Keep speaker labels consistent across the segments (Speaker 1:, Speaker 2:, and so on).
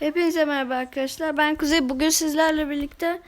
Speaker 1: Hepinize merhaba arkadaşlar. Ben Kuzey. Bugün sizlerle birlikte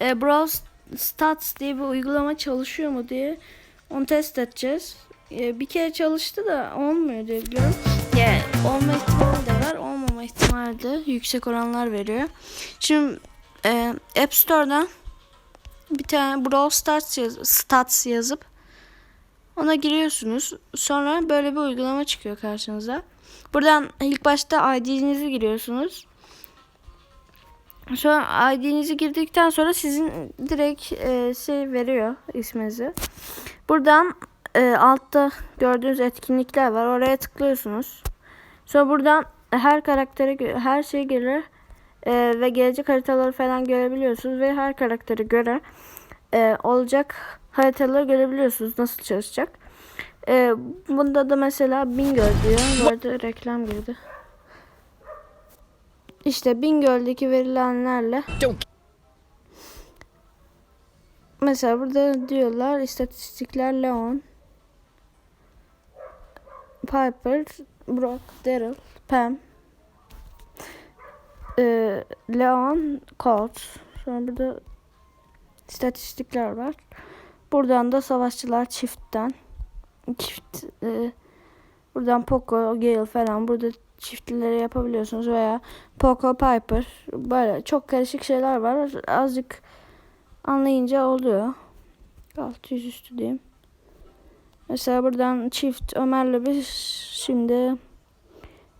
Speaker 1: e, Brawl Stats diye bir uygulama çalışıyor mu diye onu test edeceğiz. E, bir kere çalıştı da olmuyor diye biliyorum. Yani olma ihtimali de var, olmama ihtimali de yüksek oranlar veriyor. Şimdi e, App Store'dan bir tane Brawl Stats, yaz Stats yazıp ona giriyorsunuz. Sonra böyle bir uygulama çıkıyor karşınıza. Buradan ilk başta ID'nizi giriyorsunuz. Sonra ID'nizi girdikten sonra sizin direkt e, şey veriyor isminizi. Buradan e, altta gördüğünüz etkinlikler var. Oraya tıklıyorsunuz. Sonra buradan her karaktere her şey gelir e, ve gelecek haritaları falan görebiliyorsunuz ve her karaktere göre e, olacak haritaları görebiliyorsunuz nasıl çalışacak. E, bunda da mesela Bingöl diyor. Bu arada reklam girdi. İşte Bingöl'deki verilenlerle mesela burada diyorlar istatistikler Leon Piper Brock Daryl Pam ee, Leon Colt sonra burada istatistikler var. Buradan da savaşçılar çiftten çift e, buradan Poco Gale falan burada çiftlileri yapabiliyorsunuz veya Poco Piper böyle çok karışık şeyler var. Azıcık anlayınca oluyor. 600 üstü diyeyim. Mesela buradan çift Ömer'le biz şimdi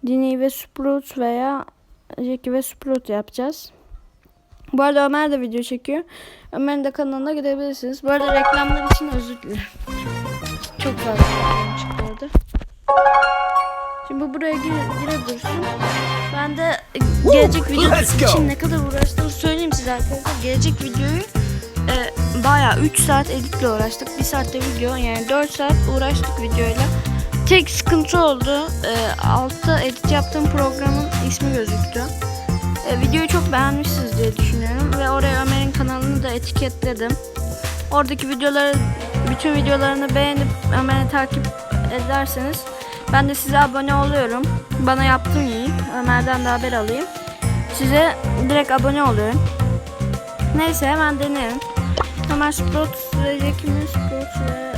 Speaker 1: Dini ve Sprout veya Jackie ve Sprout yapacağız. Bu arada Ömer de video çekiyor. Ömer'in de kanalına gidebilirsiniz. Bu arada reklamlar için özür dilerim. Çok fazla reklam çıktı orada Şimdi bu buraya gire, gire dursun. Ben de gelecek video için ne kadar uğraştığımı söyleyeyim size arkadaşlar. Gelecek videoyu e, bayağı 3 saat editle uğraştık. 1 saatte video yani 4 saat uğraştık videoyla. Tek sıkıntı oldu. E, altta edit yaptığım programın ismi gözüktü. E, videoyu çok beğenmişsiniz diye düşünüyorum. Ve oraya Ömer'in kanalını da etiketledim. Oradaki videoları, bütün videolarını beğenip Ömer'i takip ederseniz ben de size abone oluyorum. Bana yaptım yiyin. Ömer'den de haber alayım. Size direkt abone oluyorum. Neyse hemen deneyelim. Ömer Sprout Jackie'nin Sprout var.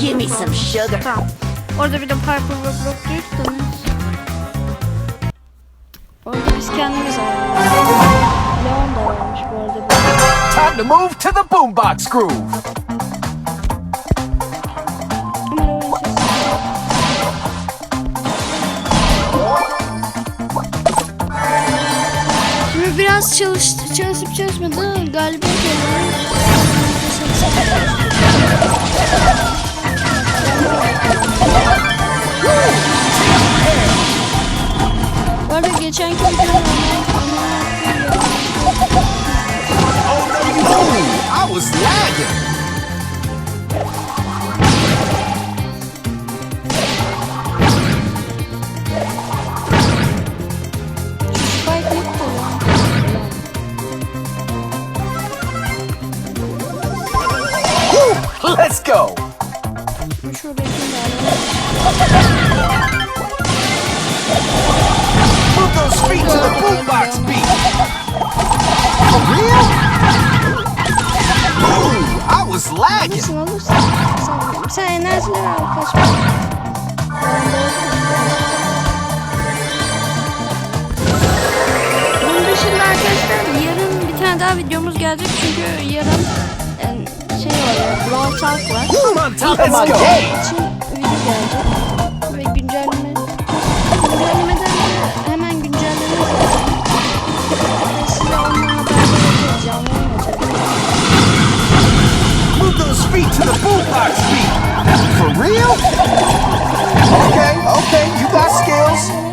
Speaker 2: Give me some sugar.
Speaker 1: Tamam. Orada bir de Piper ve Brock diyorsanız. Orada biz kendimiz
Speaker 3: Time to move to the boombox groove.
Speaker 1: Biraz çalış, çalışıp çalışmadı galibiyet geliyor. Bu arada geçenki videoda
Speaker 3: Oh, I was lagging. Let's go. Move those feet to the boombox beat. For real? Ooh, I was lagging.
Speaker 1: Alırsın alırsın. Sen, sen enerjileri al kaçma. Bunun dışında arkadaşlar yarın bir tane daha videomuz gelecek çünkü yarın şey var ya Brawl Talk var. Onun
Speaker 3: game.
Speaker 1: için video gelecek
Speaker 3: feet to the boombox beat. For real? Okay, okay, you got skills.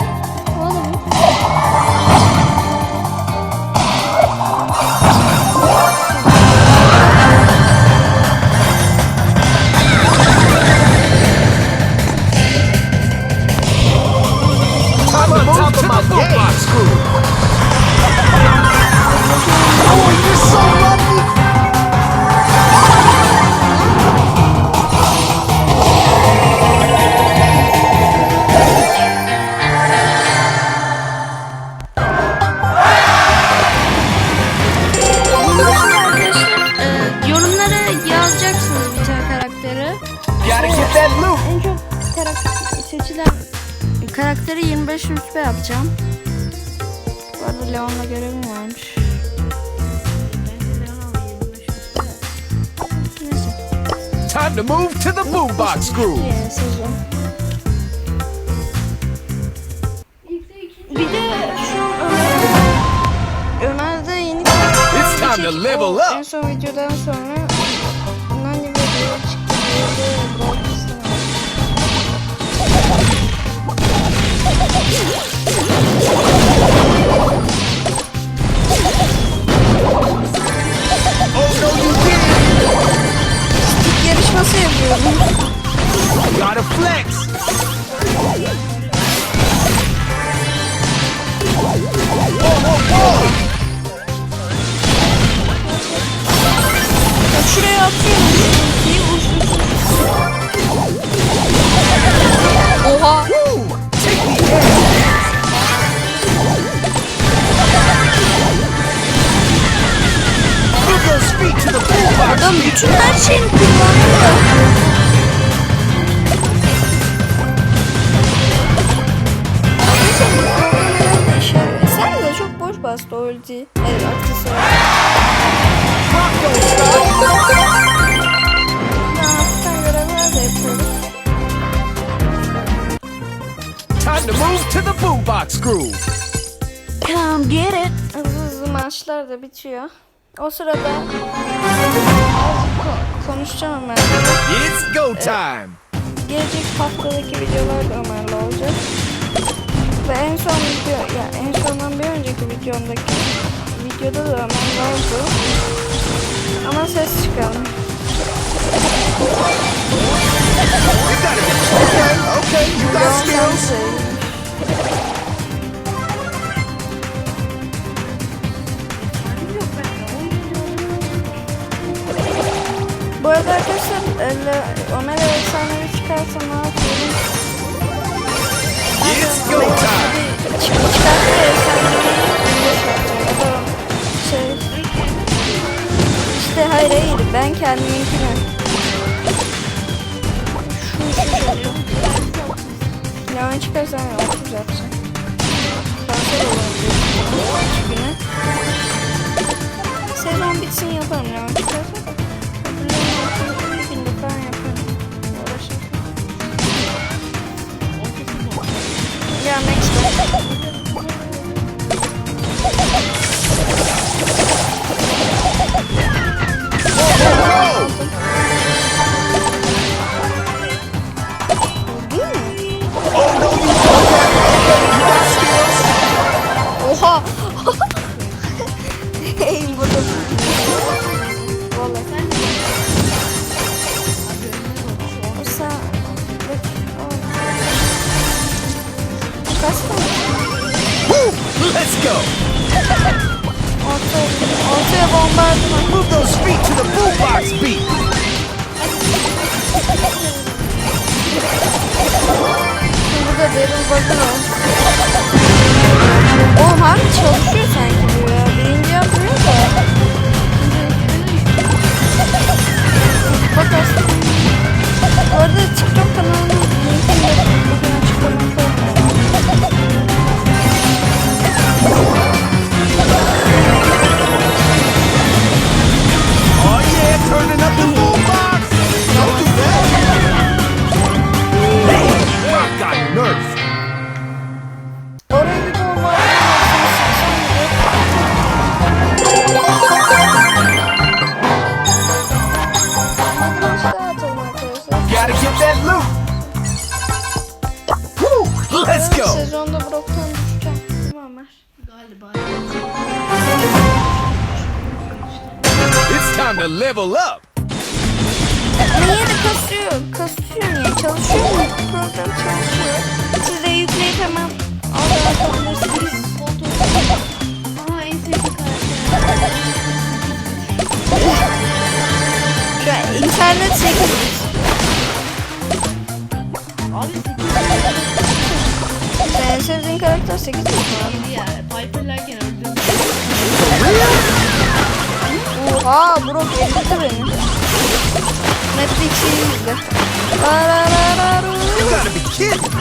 Speaker 3: Gotta get that loot.
Speaker 1: En çok karakter, seçilen karakteri 25 rütbe yapacağım. Bu arada Leon'la görevim varmış.
Speaker 3: Time to move to the boombox groove.
Speaker 1: Bir de şu Ömer, Ömer'de yeni
Speaker 3: It's time to level
Speaker 1: O En
Speaker 3: up.
Speaker 1: son videodan sonra işe yarıyor. Sen de çok boş bastı ulti. Evet aksesuar.
Speaker 3: Time to move to the boombox groove.
Speaker 1: Come get it. Hızlı hızlı maçlar da bitiyor. O sırada konuşacağım hemen.
Speaker 3: It's go time.
Speaker 1: Gelecek haftadaki videolar da Ömer'le olacak. Ve en son video, ya en sondan bir önceki videomdaki videoda da Ömer vardı. Ama ses çıkalım.
Speaker 3: Okay, you got skills.
Speaker 1: Elle- Ömer efsanevi çıkarsa ne yapıyorum?
Speaker 3: It's go time.
Speaker 1: Çık- Çıkarsa efsanevi da şey... İşte hayır hayır ben kendiminkini. Şu. Leon çıkarsa 30 yapacağım. Kanser olurum diye burada. Valla. O sen... O- Kaç!
Speaker 3: Let's go.
Speaker 1: Ortaya, ortaya bombardıman.
Speaker 3: Move those feet to the boombox beat.
Speaker 1: Burada Bug'ı var. Oğlum harbi çalışıyor sanki
Speaker 3: ¡Gracias! To level up.
Speaker 1: Niye de kasıyor? Kasıyor niye? Çalışıyor mu? Program çalışıyor. Siz de yükleyip hemen oradan yapabilirsiniz.
Speaker 4: Aha en sevdiğim karakter.
Speaker 1: Şu an internet 8
Speaker 4: Abi 8
Speaker 1: Sen en sevdiğin karakter 8 bit mi?
Speaker 4: ya. Piper'larken
Speaker 1: Oha Brock elbette benim. Netflix'i izle.
Speaker 3: You gotta be kidding.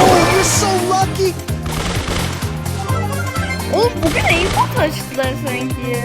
Speaker 3: Oh, you're so lucky.
Speaker 1: Oğlum bugün aimbot açtılar sanki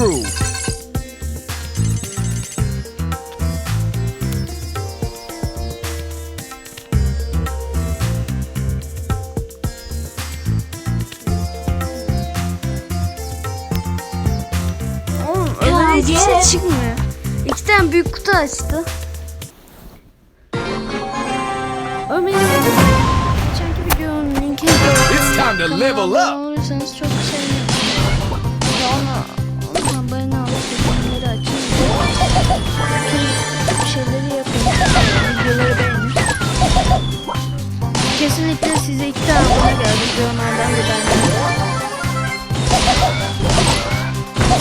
Speaker 3: groove.
Speaker 1: Oğlum hiçbir şey çıkmıyor. İki tane büyük kutu açtı. Ömer'in geçenki videonun linkini.
Speaker 3: It's time to level up.
Speaker 1: olursanız çok şeyleri yapın. Kesinlikle size iki tane abone geldi. Onlardan bir benden.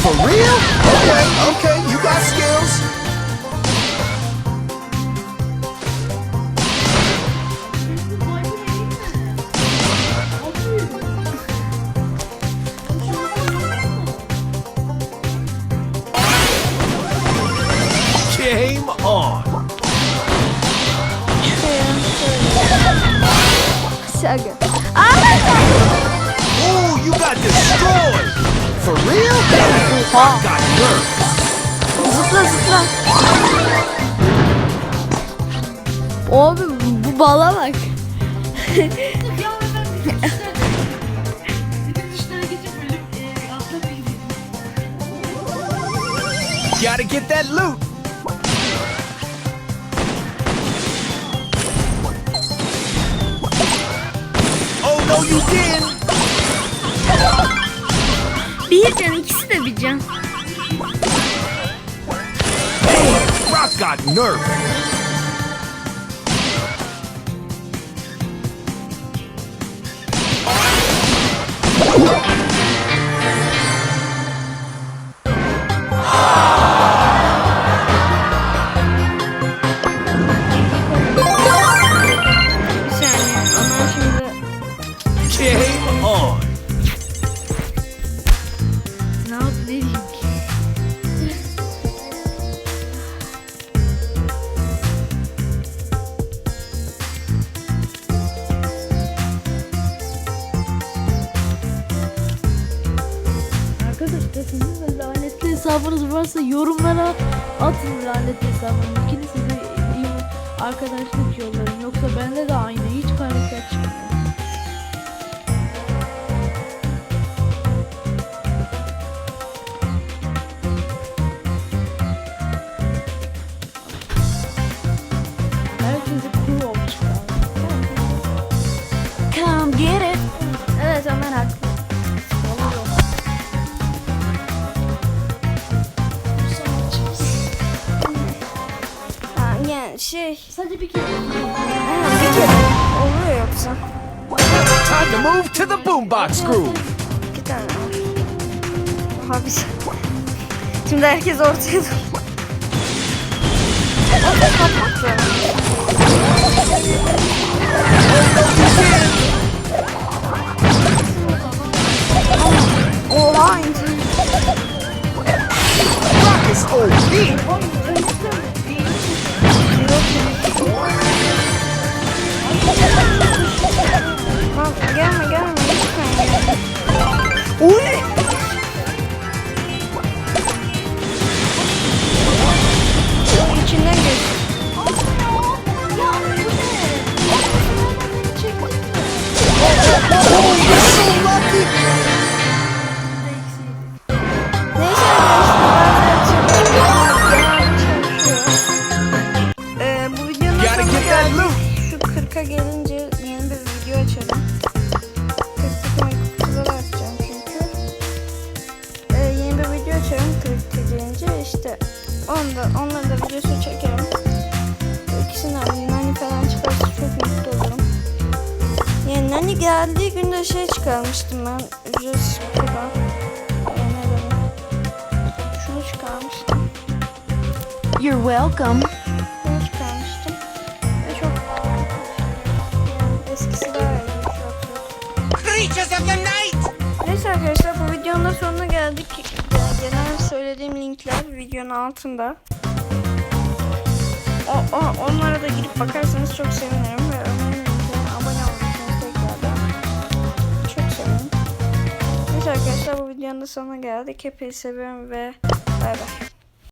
Speaker 3: For real? Okay, okay, you got skills.
Speaker 1: Bu bala bak.
Speaker 3: Gotta get that loot. Oh no, you didn't.
Speaker 1: Bir can ikisi de bir can.
Speaker 3: Rock got nerfed.
Speaker 1: Bir hesabınız varsa yorumlara atın lanetli hesabını. İkili size arkadaşlık yollarım. Yoksa bende de aynı hiç karakter çıkmıyor.
Speaker 2: Come get it.
Speaker 1: Evet Ömer haklı. Şey... Sadece bir kere. Ha, bir kere. Oluyor yoksa.
Speaker 3: Time to move to the boombox groove.
Speaker 1: İki tane var. Oha Şimdi herkes ortaya dur. Ortaya kapmak zorunda. Günde şey çıkarmıştım ben. Ücretsiz kutudan. Şunu çıkarmıştım.
Speaker 2: You're welcome.
Speaker 1: Bunu çıkarmıştım. Ve çok eskisi daha iyi. Çok çok.
Speaker 3: Creatures of the night!
Speaker 1: Neyse arkadaşlar bu videonun da sonuna geldik. Yani genel söylediğim linkler videonun altında. O, o, onlara da girip bakarsanız çok sevinirim. Arkadaşlar bu videonun da sonuna geldik. Hepinizi seviyorum ve bay bay.